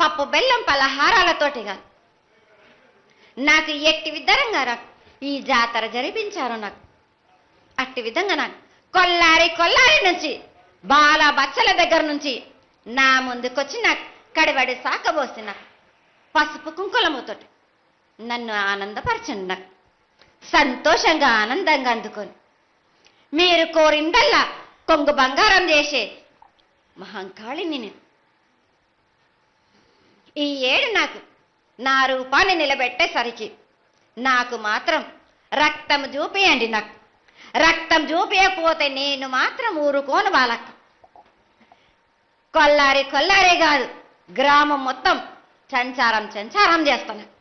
పప్పు బెల్లం పలహారాలతోటి కాదు. నాకు ఎట్టి విధంగా నాకు ఈ జాతర జరిపించారు నాకు. అట్టి విధంగా నాకు. కొల్లారి కొల్లారి నుంచి బాల బచ్చల దగ్గర నుంచి నా ముందుకొచ్చి నాకు కడివడి సాకబోసి నాకు. పసుపు కుంకులముతోటి. నన్ను ఆనందపరచండి నాకు. సంతోషంగా ఆనందంగా అందుకొని. మీరు కోరిందల్లా కొంగు బంగారం చేసే మహంకాళిని నేను. ఈ ఏడు నాకు నా రూపాన్ని నిలబెట్టేసరికి నాకు మాత్రం రక్తం చూపియండి నాకు. రక్తం చూపించకపోతే నేను మాత్రం ఊరుకోను వాళ్ళకు కొల్లారి కొల్లారే కాదు గ్రామం మొత్తం సంచారం సంచారం చేస్తున్నాను